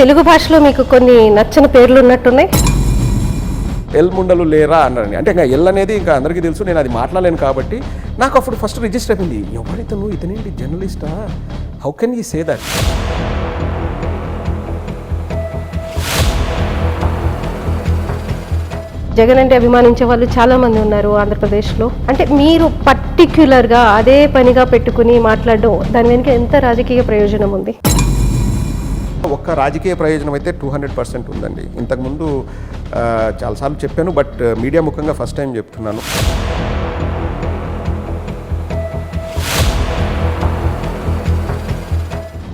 తెలుగు భాషలో మీకు కొన్ని నచ్చని పేర్లు ఉన్నట్టున్నాయి? ఎల్ ముండలు లేరా అన్నారని అంటే ఇంకా ఎల్ అనేది ఇంకా అందరికీ తెలుసు నేను అది మాట్లాడలేను కాబట్టి. నాకు అప్పుడు ఫస్ట్ రిజిస్టర్ అయిపోయింది. ఎవరితను ఇతనేంటి జర్నలిస్టా? How can you say that Jagan అంటే అభిమానించే వాళ్ళు చాలా మంది ఉన్నారు ఆంధ్రప్రదేశ్లో. అంటే మీరు పర్టిక్యులర్గా అదే పనిగా పెట్టుకుని మాట్లాడడం దాని వెనుక ఎంత రాజకీయ ప్రయోజనం ఉంది? ఒక్క రాజకీయ ప్రయోజనం అయితే టూ హండ్రెడ్ పర్సెంట్ ఉందండి. ఇంతకుముందు చాలాసార్లు చెప్పాను బట్ మీడియా ముఖంగా ఫస్ట్ టైం చెప్తున్నాను.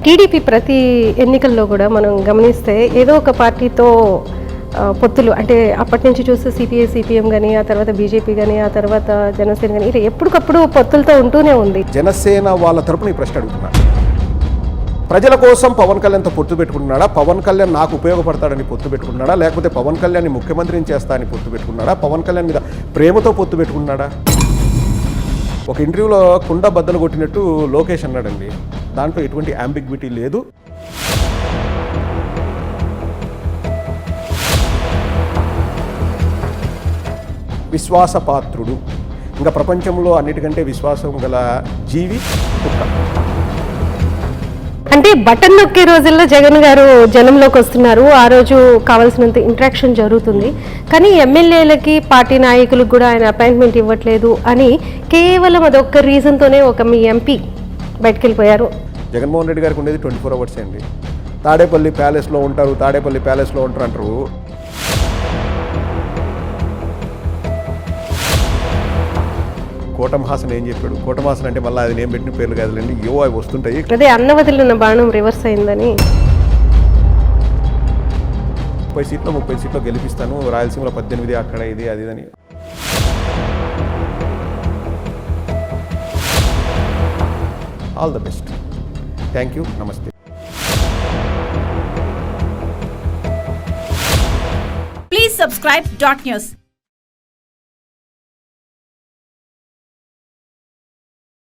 టీడీపీ ప్రతి ఎన్నికల్లో కూడా మనం గమనిస్తే ఏదో ఒక పార్టీతో పొత్తులు అంటే అప్పటి నుంచి చూస్తే సిపిఐ సిపిఎం కానీ ఆ తర్వాత బీజేపీ కానీ ఆ తర్వాత జనసేన కానీ ఇలా ఎప్పటికప్పుడు పొత్తులతో ఉంటూనే ఉంది. జనసేన వాళ్ళ తరపున ఈ ప్రశ్న అడుగుతున్నా. ప్రజల కోసం పవన్ కళ్యాణ్తో పొత్తు పెట్టుకున్నాడా? పవన్ కళ్యాణ్ నాకు ఉపయోగపడతాడని పొత్తు పెట్టుకున్నాడా? లేకపోతే పవన్ కళ్యాణ్ని ముఖ్యమంత్రిని చేస్తా అని పొత్తు పెట్టుకున్నాడా? పవన్ కళ్యాణ్ మీద ప్రేమతో పొత్తు పెట్టుకున్నాడా? ఒక ఇంటర్వ్యూలో కుండ బద్దలు కొట్టినట్టు లోకేష్ అన్నాడండి. దాంట్లో ఎటువంటి అంబిగ్విటీ లేదు. విశ్వాసపాత్రుడు. ఇంకా ప్రపంచంలో అన్నిటికంటే విశ్వాసం గల జీవి కుక్క. అంటే బటన్ నొక్కే రోజుల్లో జగన్ గారు జనంలోకి వస్తున్నారు. ఆ రోజు కావాల్సినంత ఇంట్రాక్షన్ జరుగుతుంది. కానీ ఎమ్మెల్యేలకి పార్టీ నాయకులకు కూడా ఆయన అపాయింట్మెంట్ ఇవ్వట్లేదు అని కేవలం అదొక్క రీజన్తోనే ఒక మీ ఎంపీ బయటకు వెళ్ళిపోయారు జగన్మోహన్ రెడ్డి గారికి ఉండేది ట్వంటీ ఫోర్ అవర్స్ అండి. తాడేపల్లి ప్యాలెస్లో ఉంటారు తాడేపల్లి ప్యాలెస్లో ఉంటారు అంటారు కోటమహాసన్ ఏం చెప్పాడు? కోటమహాసన్ అంటే మళ్ళీ అది నేను పెట్టిన పేర్లు కాదులేండి ఏవో అవి వస్తుంటాయి. అదే అన్న వదిలిన బాణం రివర్స్ అయిందని. ముప్పై సీట్లో ముప్పై సీట్లో గెలిపిస్తాను. రాయలసీమలో పద్దెనిమిది అక్కడ ఇది అది ఇది అని all the best thank you నమస్తే Please subscribe Dot News.